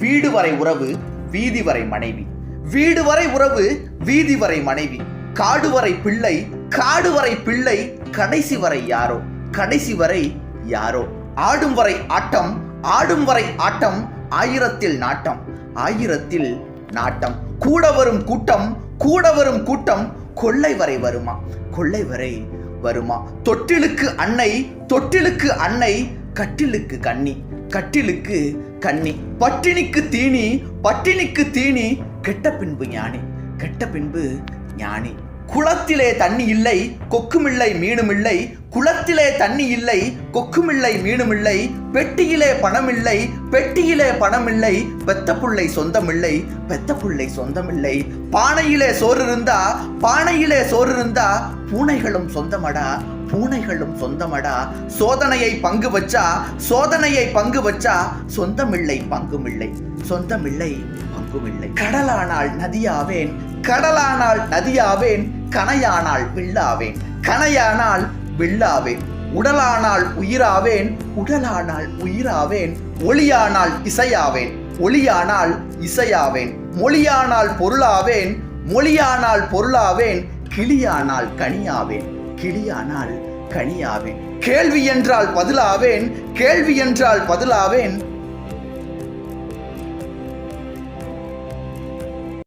வரை உறவு வீதி வரை மனைவி. வீடு வரை உறவு வீதி வரை மனைவி. காடு வரை பிள்ளை காடு வரை பிள்ளை கடைசி வரை யாரோ கடைசி வரை யாரோ. ஆடும் வரை ஆட்டம் ஆடும் வரை ஆட்டம் ஆயிரத்தில் நாட்டம் ஆயிரத்தில் நாட்டம். கூட வரும் கூட்டம் கூட வரும் கூட்டம் கொள்ளை வரை வருமா கொள்ளை வரை வருமா. தொட்டிலுக்கு அன்னை தொட்டிலுக்கு அன்னை கட்டிலுக்கு கண்ணி கட்டிலுக்கு கண்ணி பட்டினிக்கு தீனி பட்டினிக்கு தீனி கெட்ட பின்பு ஞானி கெட்ட பின்பு ஞானி. குளத்திலே தண்ணி இல்லை கொக்குமில்லை மீனுமில்லை. குளத்திலே தண்ணி இல்லை கொக்குமில்லை மீனுமில்லை. பெட்டியிலே பணமில்லை பெட்டியிலே பணமில்லை. பெத்த புள்ளை சொந்தமில்லை பெத்த புள்ளை சொந்தமில்லை. பானையிலே சோறு இருந்தா பானையிலே சோறு இருந்தா பூனைகளும் சொந்தமடா பூனைகளும் சொந்தமடா. சோதனையை பங்கு வச்சா சோதனையை பங்கு வச்சா சொந்தமில்லை பங்குமில்லை. சொந்தமில்லை பங்குமில்லை. கடலானால் நதியாவேன் கடலானால் நதியாவேன். கனையானால் வில்லாவேன். கனையானால் வில்லாவேன். உடலானால் உயிராவேன். உடலானால் உயிராவேன். ஒளியானால் இசையாவேன். ஒளியானால் இசையாவேன். மொழியானால் பொருளாவேன். மொழியானால் பொருளாவேன். கிளியானால் கனியாவேன். கிளியானால் கனியாவேன். கேள்வி என்றால் பதிலாவேன். கேள்வி என்றால் பதிலாவேன்.